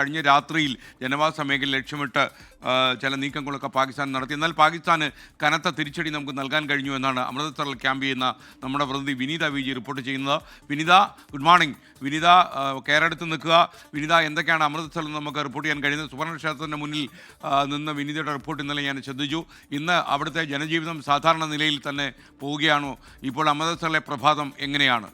കഴിഞ്ഞ രാത്രിയിൽ ജനവാസ മേഖല ലക്ഷ്യമിട്ട് ചില നീക്കങ്ങളൊക്കെ പാകിസ്ഥാൻ നടത്തി. എന്നാൽ പാകിസ്ഥാന് കനത്ത തിരിച്ചടി നമുക്ക് നൽകാൻ കഴിഞ്ഞു എന്നാണ് അമൃതസറിൽ ക്യാമ്പ് ചെയ്യുന്ന നമ്മുടെ പ്രതിനിധി വിനീത വി ജി റിപ്പോർട്ട് ചെയ്യുന്നത്. വിനീത ഗുഡ് മോർണിംഗ്. വിനീത കേരളത്തിൽ നിൽക്കുക. വിനീത എന്തൊക്കെയാണ് അമൃതസറിൽ നിന്ന് നമുക്ക് റിപ്പോർട്ട് ചെയ്യാൻ കഴിയുന്നത്? സുവർണക്ഷേത്രത്തിന്റെ മുന്നിൽ നിന്ന് വിനീതയുടെ റിപ്പോർട്ട് ഇന്നലെ ഞാൻ ശ്രദ്ധിച്ചു. ഇന്ന് അവിടുത്തെ ജനജീവിതം സാധാരണ നിലയിൽ തന്നെ പോവുകയാണോ? ഇപ്പോൾ അമൃതസറിലെ പ്രഭാതം എങ്ങനെയാണ്?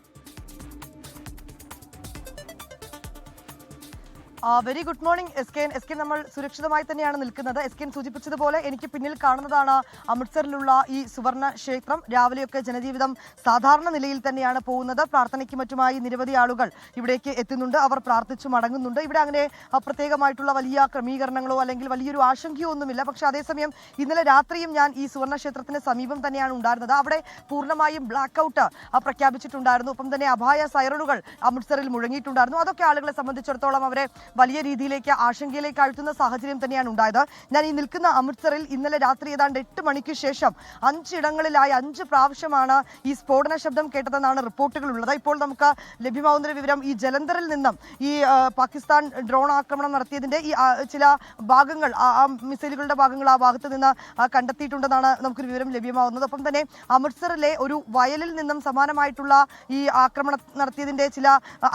Very good morning S K S K നമ്മൾ സുരക്ഷിതമായി തന്നെയാണ് നിൽക്കുന്നത്. എസ് കെ സൂചിപ്പിച്ചതുപോലെ എനിക്ക് പിന്നിൽ കാണുന്നതാണ് അമൃത്സറിലുള്ള ഈ സുവർണ ക്ഷേത്രം. രാവിലെയൊക്കെ ജനജീവിതം സാധാരണ നിലയിൽ തന്നെയാണ് പോകുന്നത്. പ്രാർത്ഥനയ്ക്ക് മറ്റുമായി നിരവധി ആളുകൾ ഇവിടേക്ക് എത്തുന്നുണ്ട്. അവർ പ്രാർത്ഥിച്ചു മടങ്ങുന്നുണ്ട്. ഇവിടെ അങ്ങനെ പ്രത്യേകമായിട്ടുള്ള വലിയ ക്രമീകരണങ്ങളോ അല്ലെങ്കിൽ വലിയൊരു ആശങ്കയോ ഒന്നുമില്ല. പക്ഷേ അതേസമയം ഇന്നലെ രാത്രിയും ഞാൻ ഈ സുവർണ ക്ഷേത്രത്തിന് സമീപം തന്നെയാണ് ഉണ്ടായിരുന്നത്. അവിടെ പൂർണമായും ബ്ലാക്ക് ഔട്ട് പ്രഖ്യാപിച്ചിട്ടുണ്ടായിരുന്നു. ഒപ്പം തന്നെ അപായ സൈറണുകൾ അമൃത്സറിൽ മുഴങ്ങിയിട്ടുണ്ടായിരുന്നു. അതൊക്കെ ആളുകളെ സംബന്ധിച്ചിടത്തോളം അവരെ വലിയ രീതിയിലേക്ക് ആശങ്കയിലേക്ക് അഴുത്തുന്ന സാഹചര്യം തന്നെയാണ് ഉണ്ടായത്. ഞാൻ ഈ നിൽക്കുന്ന അമൃത്സറിൽ ഇന്നലെ രാത്രി ഏതാണ്ട് എട്ട് മണിക്ക് ശേഷം അഞ്ചിടങ്ങളിലായി അഞ്ച് പ്രാവശ്യമാണ് ഈ സ്ഫോടന ശബ്ദം കേട്ടതെന്നാണ് റിപ്പോർട്ടുകൾ ഉള്ളത് ഇപ്പോൾ നമുക്ക് ലഭ്യമാവുന്ന വിവരം ഈ ജലന്ധറിൽ നിന്നും ഈ പാകിസ്ഥാൻ ഡ്രോൺ ആക്രമണം നടത്തിയതിന്റെ ഈ ചില ഭാഗങ്ങൾ ആ മിസൈലുകളുടെ ഭാഗങ്ങൾ ആ ഭാഗത്ത് നിന്ന് കണ്ടെത്തിയിട്ടുണ്ടെന്നാണ് നമുക്കൊരു വിവരം ലഭ്യമാവുന്നത് ഒപ്പം തന്നെ അമൃത്സറിലെ ഒരു വയലിൽ നിന്നും സമാനമായിട്ടുള്ള ഈ ആക്രമണം നടത്തിയതിന്റെ ചില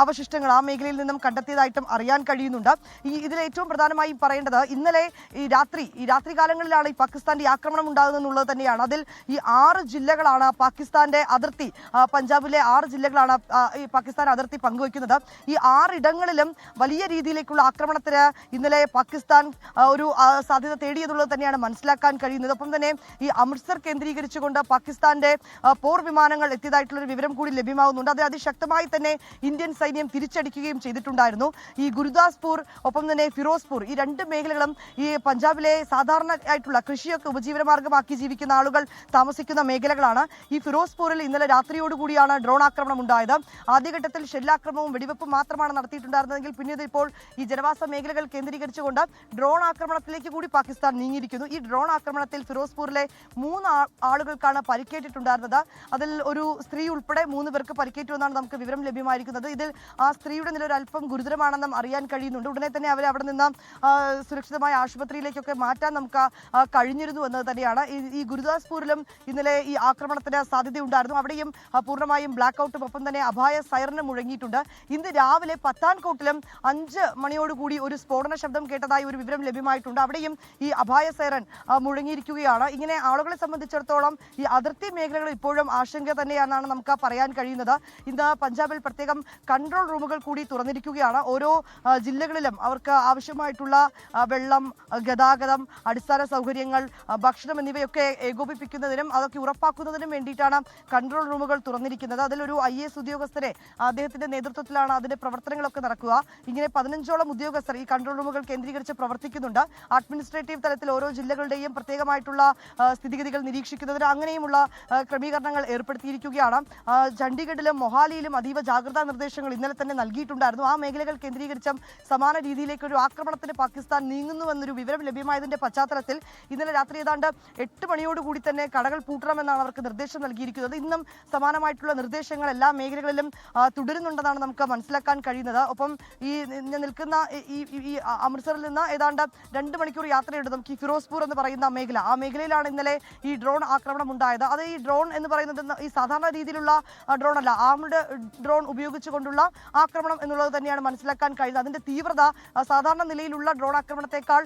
അവശിഷ്ടങ്ങൾ ആ മേഖലയിൽ നിന്നും കണ്ടെത്തിയതായിട്ടും അറിയാൻ കഴിയുന്നുണ്ട് ഈ ഇതിൽ ഏറ്റവും പ്രധാനമായി പറയേണ്ടത് ഇന്നലെ ഈ രാത്രി ഈ രാത്രി കാലങ്ങളിലാണ് ഈ പാകിസ്ഥാന്റെ ആക്രമണം ഉണ്ടാകുന്നത് തന്നെയാണ്. അതിൽ ഈ ആറ് ജില്ലകളാണ് പാകിസ്ഥാന്റെ അതിർത്തി പഞ്ചാബിലെ ആറ് ജില്ലകളാണ് ഈ പാകിസ്ഥാൻ അതിർത്തി പങ്കുവയ്ക്കുന്നത്. ഈ ആറിടങ്ങളിലും വലിയ രീതിയിലേക്കുള്ള ആക്രമണത്തിന് ഇന്നലെ പാകിസ്ഥാൻ ഒരു സാധ്യത തേടിയെന്നുള്ളത് തന്നെയാണ് മനസ്സിലാക്കാൻ കഴിയുന്നത്. ഒപ്പം തന്നെ ഈ അമൃത്സർ കേന്ദ്രീകരിച്ചുകൊണ്ട് പാകിസ്ഥാന്റെ പോർ വിമാനങ്ങൾ എത്തിയതായിട്ടുള്ള ഒരു വിവരം കൂടി ലഭ്യമാകുന്നുണ്ട്. അത് അതിശക്തമായി തന്നെ ഇന്ത്യൻ സൈന്യം തിരിച്ചടിക്കുകയും ചെയ്തിട്ടുണ്ടായിരുന്നു. ഈ ഗുരുദാസ്പൂർ ഒപ്പം തന്നെ ഫിറോസ്പൂർ. ഈ രണ്ട് മേഖലകളും ഈ പഞ്ചാബിലെ സാധാരണ ആയിട്ടുള്ള കൃഷിയൊക്കെ ഉപജീവനമാർഗമാക്കി ജീവിക്കുന്ന ആളുകൾ താമസിക്കുന്ന മേഖലകളാണ്. ഈ ഫിറോസ്പൂരിൽ ഇന്നലെ രാത്രിയോടുകൂടിയാണ് ഡ്രോൺ ആക്രമണം ഉണ്ടായത്. ആദ്യഘട്ടത്തിൽ ഷെല്ലാക്രമണവും വെടിവെപ്പും മാത്രമാണ് നടത്തിയിട്ടുണ്ടായിരുന്നതെങ്കിൽ പിന്നീട് ഇപ്പോൾ ഈ ജനവാസ മേഖലകൾ കേന്ദ്രീകരിച്ചുകൊണ്ട് ഡ്രോൺ ആക്രമണത്തിലേക്ക് കൂടി പാകിസ്ഥാൻ നീങ്ങിയിരിക്കുന്നു. ഈ ഡ്രോൺ ആക്രമണത്തിൽ ഫിറോസ്പൂരിലെ മൂന്ന് ആളുകൾക്കാണ് പരിക്കേറ്റിട്ടുണ്ടായിരുന്നത്. അതിൽ ഒരു സ്ത്രീ ഉൾപ്പെടെ മൂന്ന് പേർക്ക് പരിക്കേറ്റു എന്നാണ് നമുക്ക് വിവരം ലഭ്യമായിരിക്കുന്നത്. ഇതിൽ ആ സ്ത്രീയുടെ നില ഒരു അല്പം ഗുരുതരമാണെന്നും അറിയാൻ കഴിയുന്നുണ്ട്. ഉടനെ തന്നെ അവരെ അവിടെ നിന്ന് സുരക്ഷിതമായ ആശുപത്രിയിലേക്കൊക്കെ മാറ്റാൻ നമുക്ക് കഴിഞ്ഞിരുന്നു എന്നത് തന്നെയാണ്. ഈ- ഗുരുദാസ്പൂരിലും ഇന്നലെ ഈ ആക്രമണത്തിന് സാധ്യതയുണ്ടായിരുന്നു. അവിടെയും പൂർണമായും ബ്ലാക്ക് ഔട്ടും ഒപ്പം തന്നെ അപായ സൈറന് മുഴങ്ങിയിട്ടുണ്ട്. ഇന്ന് രാവിലെ പത്താൻകോട്ടിലും അഞ്ച് മണിയോടുകൂടി ഒരു സ്ഫോടന ശബ്ദം കേട്ടതായി ഒരു വിവരം ലഭ്യമായിട്ടുണ്ട്. അവിടെയും ഈ അപായ സൈറൻ മുഴങ്ങിയിരിക്കുകയാണ്. ഇങ്ങനെ ആളുകളെ സംബന്ധിച്ചിടത്തോളം ഈ അതിർത്തി മേഖലകൾ ഇപ്പോഴും ആശങ്ക തന്നെയാണെന്നാണ് നമുക്ക് പറയാൻ കഴിയുന്നത്. ഇന്ന് പഞ്ചാബിൽ പ്രത്യേകം കൺട്രോൾ റൂമുകൾ കൂടി തുറന്നിരിക്കുകയാണ്. ഓരോ ജില്ലകളിലും അവർക്ക് ആവശ്യമായിട്ടുള്ള വെള്ളം ഗതാഗതം അടിസ്ഥാന സൗകര്യങ്ങൾ ഭക്ഷണം എന്നിവയൊക്കെ ഏകോപിപ്പിക്കുന്നതിനും അതൊക്കെ ഉറപ്പാക്കുന്നതിനും വേണ്ടിയിട്ടാണ് കൺട്രോൾ റൂമുകൾ തുറന്നിരിക്കുന്നത്. അതിലൊരു ഐ എസ് ഉദ്യോഗസ്ഥരെ അദ്ദേഹത്തിന്റെ നേതൃത്വത്തിലാണ് അതിന്റെ പ്രവർത്തനങ്ങളൊക്കെ നടക്കുക. ഇങ്ങനെ പതിനഞ്ചോളം ഉദ്യോഗസ്ഥർ ഈ കൺട്രോൾ റൂമുകൾ കേന്ദ്രീകരിച്ച് പ്രവർത്തിക്കുന്നുണ്ട്. അഡ്മിനിസ്ട്രേറ്റീവ് തലത്തിൽ ഓരോ ജില്ലകളുടെയും പ്രത്യേകമായിട്ടുള്ള സ്ഥിതിഗതികൾ നിരീക്ഷിക്കുന്നതിന് അങ്ങനെയുമുള്ള ക്രമീകരണങ്ങൾ ഏർപ്പെടുത്തിയിരിക്കുകയാണ്. ചണ്ഡീഗഡിലും മൊഹാലിയിലും അതീവ ജാഗ്രതാ നിർദ്ദേശങ്ങൾ ഇന്നലെ തന്നെ നൽകിയിട്ടുണ്ടായിരുന്നു. ആ മേഖലകൾ കേന്ദ്രീകരിച്ചും സമാന രീതിയിലേക്ക് ഒരു ആക്രമണത്തിന് പാകിസ്ഥാൻ നീങ്ങുന്നുവെന്നൊരു വിവരം ലഭ്യമായതിന്റെ പശ്ചാത്തലത്തിൽ ഇന്നലെ രാത്രി ഏതാണ്ട് എട്ട് മണിയോടുകൂടി തന്നെ കടകൾ പൂട്ടണമെന്നാണ് അവർക്ക് നിർദ്ദേശം നൽകിയിരിക്കുന്നത്. ഇന്നും സമാനമായിട്ടുള്ള നിർദ്ദേശങ്ങൾ എല്ലാ മേഖലകളിലും തുടരുന്നുണ്ടെന്നാണ് നമുക്ക് മനസ്സിലാക്കാൻ കഴിയുന്നത്. ഒപ്പം ഈ നിൽക്കുന്ന ഈ- അമൃത്സറിൽ നിന്ന് ഏതാണ്ട് രണ്ട് മണിക്കൂർ യാത്രയുണ്ട് നമുക്ക് ഈ ഫിറോസ്പൂർ എന്ന് പറയുന്ന മേഖല. ആ മേഖലയിലാണ് ഇന്നലെ ഈ ഡ്രോൺ ആക്രമണം ഉണ്ടായത് അത് ഈ ഡ്രോൺ എന്ന് പറയുന്നത് ഈ സാധാരണ രീതിയിലുള്ള ഡ്രോൺ അല്ല ആംഡ് ഡ്രോൺ ഉപയോഗിച്ചുകൊണ്ടുള്ള ആക്രമണം എന്നുള്ളത് തന്നെയാണ് മനസ്സിലാക്കാൻ കഴിയുന്നത്. അതിന്റെ തീവ്രത സാധാരണ നിലയിലുള്ള ഡ്രോൺ ആക്രമണത്തെക്കാൾ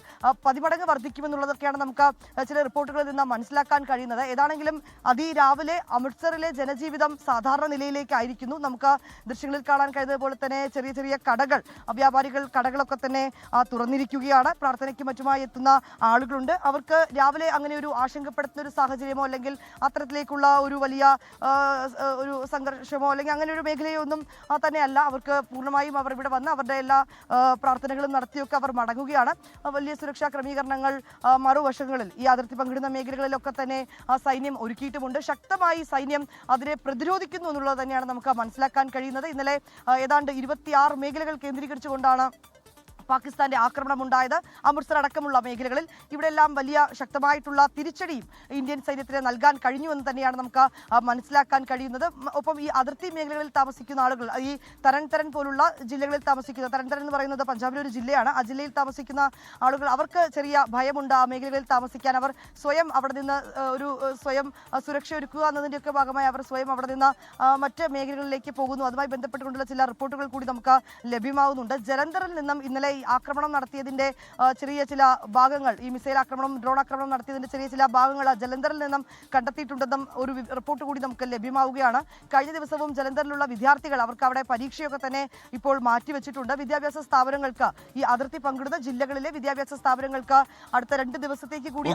പതിമടങ്ങ് വർദ്ധിക്കുമെന്നുള്ളതൊക്കെയാണ് നമുക്ക് ചില റിപ്പോർട്ടുകളിൽ നിന്ന് മനസ്സിലാക്കാൻ കഴിയുന്നത്. ഏതാണെങ്കിലും അതിരാവിലെ അമൃത്സറിലെ ജനജീവിതം സാധാരണ നിലയിലേക്കായിരിക്കുന്നു. നമുക്ക് ദൃശ്യങ്ങളിൽ കാണാൻ കഴിയുന്നതുപോലെ തന്നെ ചെറിയ ചെറിയ കടകൾ വ്യാപാരികൾ കടകളൊക്കെ തന്നെ തുറന്നിരിക്കുകയാണ്. പ്രാർത്ഥനയ്ക്ക് മറ്റുമായി എത്തുന്ന ആളുകളുണ്ട്. അവർക്ക് രാവിലെ അങ്ങനെ ഒരു ആശങ്കപ്പെടുത്തുന്ന ഒരു സാഹചര്യമോ അല്ലെങ്കിൽ അത്തരത്തിലേക്കുള്ള ഒരു വലിയ ഒരു സംഘർഷമോ അല്ലെങ്കിൽ അങ്ങനെ ഒരു മേഖലയോ ഒന്നും തന്നെയല്ല. അവർക്ക് പൂർണമായും അവർ ഇവിടെ വന്ന് അവരുടെ എല്ലാ പ്രാർത്ഥനകളും നടത്തിയൊക്കെ അവർ മടങ്ങുകയാണ്. വലിയ സുരക്ഷാ ക്രമീകരണങ്ങൾ മറുവശങ്ങളിൽ ഈ അതിർത്തി പങ്കിടുന്ന മേഖലകളിലൊക്കെ തന്നെ സൈന്യം ഒരുക്കിയിട്ടുമുണ്ട്. ശക്തമായി സൈന്യം അതിനെ പ്രതിരോധിക്കുന്നു എന്നുള്ളത് തന്നെയാണ് നമുക്ക് മനസ്സിലാക്കാൻ കഴിയുന്നത്. ഇന്നലെ ഏതാണ്ട് ഇരുപത്തിയാറ് മേഖലകൾ കേന്ദ്രീകരിച്ചുകൊണ്ടാണ് പാകിസ്ഥാന്റെ ആക്രമണം ഉണ്ടായത് അമൃത്സർ അടക്കമുള്ള മേഖലകളിൽ. ഇവിടെയെല്ലാം വലിയ ശക്തമായിട്ടുള്ള തിരിച്ചടിയും ഇന്ത്യൻ സൈന്യത്തിന് നൽകാൻ കഴിഞ്ഞുവെന്ന് തന്നെയാണ് നമുക്ക് മനസ്സിലാക്കാൻ കഴിയുന്നത്. ഒപ്പം ഈ അതിർത്തി മേഖലകളിൽ താമസിക്കുന്ന ആളുകൾ ഈ തരൺ പോലുള്ള ജില്ലകളിൽ താമസിക്കുന്ന തരൺ എന്ന് പറയുന്നത് പഞ്ചാബിലെ ഒരു ജില്ലയാണ്. ആ ജില്ലയിൽ താമസിക്കുന്ന ആളുകൾ അവർക്ക് ചെറിയ ഭയമുണ്ട് ആ മേഖലകളിൽ താമസിക്കാൻ. അവർ സ്വയം അവിടെ നിന്ന് ഒരു സ്വയം സുരക്ഷ ഒരുക്കുക എന്നതിന്റെയൊക്കെ ഭാഗമായി അവർ സ്വയം അവിടെ നിന്ന് മറ്റ് മേഖലകളിലേക്ക് പോകുന്നു. അതുമായി ബന്ധപ്പെട്ടുകൊണ്ടുള്ള ചില റിപ്പോർട്ടുകൾ കൂടി നമുക്ക് ലഭ്യമാവുന്നുണ്ട്. ജലന്ധറിൽ നിന്നും ഇന്നലെ ഈ ആക്രമണം നടത്തിയതിന്റെ ചെറിയ ചില ഭാഗങ്ങൾ. ഈ മിസൈൽ ആക്രമണം ഡ്രോൺ ആക്രമണം നടത്തിയതിന്റെ ചെറിയ ചില ഭാഗങ്ങൾ ജലന്ധറിൽ നിന്നും കണ്ടെത്തിയിട്ടുണ്ടെന്നും ഒരു റിപ്പോർട്ട് കൂടി നമുക്ക് ലഭ്യമാവുകയാണ്. കഴിഞ്ഞ ദിവസവും ജലന്ധറിലുള്ള വിദ്യാർത്ഥികൾ അവർക്ക് അവിടെ പരീക്ഷയൊക്കെ തന്നെ ഇപ്പോൾ മാറ്റിവെച്ചിട്ടുണ്ട്. വിദ്യാഭ്യാസ സ്ഥാപനങ്ങൾക്ക് ഈ അതിർത്തി പങ്കിടുന്ന ജില്ലകളിലെ വിദ്യാഭ്യാസ സ്ഥാപനങ്ങൾക്ക് അടുത്ത രണ്ട് ദിവസത്തേക്ക് കൂടി